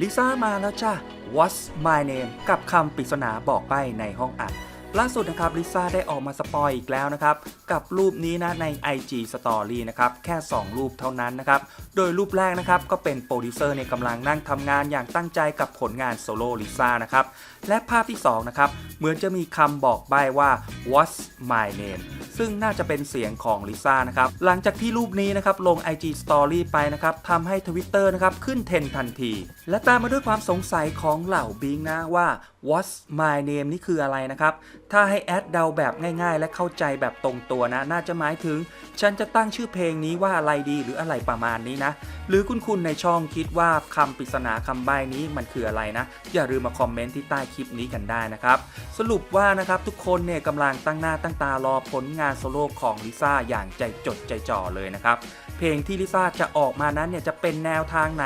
ลิซ่ามาแล้วจ้ะ What's my name กับคำปริศนาบอกใบ้ในห้องอัด ล่าสุดนะครับลิซ่าได้ออกมาสปอยอีกแล้วนะครับ กับรูปนี้นะใน IG Story นะครับ แค่ 2 รูปเท่านั้นนะครับ โดยรูปแรกนะครับ ก็เป็นโปรดิวเซอร์เนี่ยกำลังนั่งทำงานอย่างตั้งใจกับผลงานโซโล่ลิซ่านะครับ และภาพที่ 2 นะครับ เหมือนจะมีคำบอกใบ้ว่า What's my name ซึ่งน่าจะเป็นเสียงของลิซ่านะครับหลังจากที่รูปนี้นะครับลง IG Story ไปนะครับทำให้ Twitter นะครับขึ้นเทรนทันที และตามมาด้วยความสงสัยของเหล่าบิงนะว่า What's my name นี่คืออะไรนะครับ ถ้าให้แอดเดาแบบง่ายๆ และเข้าใจแบบตรงตัวนะ น่าจะหมายถึง ฉันจะตั้งชื่อเพลงนี้ว่าอะไรดีหรืออะไรประมาณนี้นะ หรือคุณคุณในช่องคิดว่าคำปริศนาคำใบ้นี้มันคืออะไรนะ อย่าลืมมาคอมเมนต์ที่ใต้คลิปนี้กันได้นะครับ สรุปว่านะครับทุกคนเนี่ยกำลังตั้งหน้าตั้งตารอผลงานโซโล่ของลิซ่าอย่างใจจดใจจ่อเลยนะครับ เพลงที่ลิซ่าจะออกมานั้นเนี่ยจะเป็นแนวทางไหน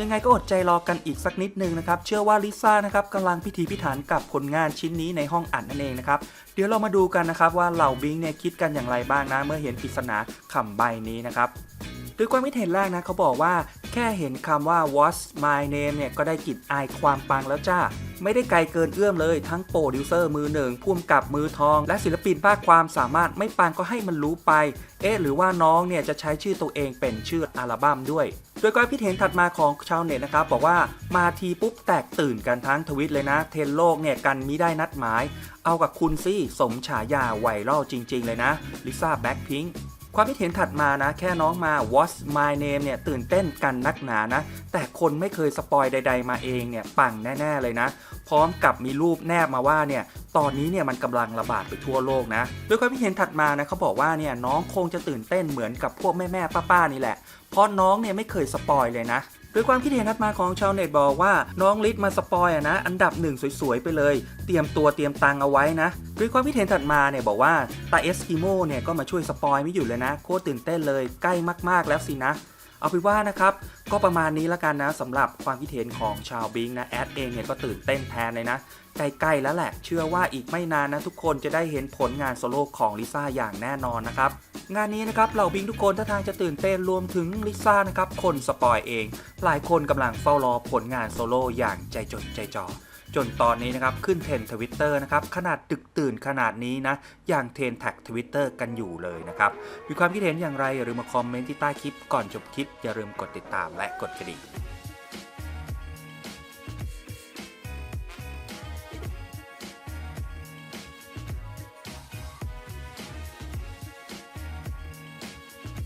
ยังไงก็อดใจรอกันอีกสักนิดนึงนะครับ เชื่อว่าลิซ่านะครับกำลังพิถีพิถันกับผลงานชิ้นนี้ในห้องอัดนั่นเองนะครับ เดี๋ยวเรามาดูกันนะครับว่าเหล่าบิงเนี่ยคิดกันอย่างไรบ้างนะเมื่อเห็นปริศนาคำใบนี้นะครับโดยความคิดเห็นแรกนะเขาบอกว่า แค่เห็นคำว่า what's my name เนี่ยก็ได้กลิ่นอายความปังแล้วจ้า ไม่ได้ไกลเกินเอื้อมเลยทั้งโปรดิวเซอร์มือหนึ่งพุ่มกับมือทอง และศิลปินภาคความสามารถไม่ปังก็ให้มันรู้ไป เอ๊ะหรือว่าน้องเนี่ยจะใช้ชื่อตัวเองเป็นชื่ออัลบั้มด้วยโดยความคิดเห็นถัดมาของชาวเน็ตนะครับ บอกว่ามาทีปุ๊บแตกตื่นกันทั้งทวิตเลยนะ เทนโลกเนี่ยกันมิได้นัดหมาย เอากับคุณซี่สมฉายาไวรัลจริง ๆ เลยนะลิซ่าแบ็คพิงค ความคิดเห็นถัดมานะ แค่น้องมา What's my name เนี่ยตื่นเต้นกันนักหนานะ แต่คนไม่เคยสปอยใด ๆ มาเองเนี่ยปังแน่ ๆ เลยนะ พร้อมกับมีรูปแนบมาว่าเนี่ยตอนนี้เนี่ยมันกำลังระบาดไปทั่วโลกนะโดยความคิดเห็นถัดมานะเขาบอกว่าเนี่ยน้องคงจะตื่นเต้นเหมือนกับพวกแม่ๆป้าๆนี่แหละเพราะน้องเนี่ยไม่เคยสปอยเลยนะ โดยความคิดเห็นถัดมาของชาวเน็ตบอกว่าน้องลิศมาสปอยอะนะ อันดับหนึ่งสวยๆ ไปเลย เตรียมตัวเตรียมตังเอาไว้นะโดยความคิดเห็นถัดมาเนี่ยบอกว่าตาเอสกิโมเนี่ยก็มาช่วยสปอยไม่หยุดเลยนะ โคตรตื่นเต้นเลยใกล้มากๆแล้วสินะเอาเป็นว่านะครับ ก็ประมาณนี้ละกันนะสำหรับความคิดเห็นของชาวบิงนะแอดเองเนี่ยก็ตื่นเต้นแทนเลยนะใกล้ๆแล้วแหละ เชื่อว่าอีกไม่นานนะทุกคนจะได้เห็นผลงานโซโล่ของลิซ่าอย่างแน่นอนนะครับ งานนี้นะครับเหล่าบิงทุกคนท่าทางจะตื่นเต้นรวมถึงลิซ่านะครับคนสปอยเอง หลายคนกำลังเฝ้ารอผลงานโซโล่อย่างใจจดใจจ่อจนตอนนี้นะครับขึ้นเทรนทวิตเตอร์นะครับขนาดดึกตื่นขนาดนี้นะอย่างเทรนแท็กทวิตเตอร์กันอยู่เลยนะครับมีความคิดเห็นอย่างไรอย่าลืมมาคอมเมนต์ที่ใต้คลิปก่อนจบคลิปอย่าลืมกดติดตามและกดกระดิ่ง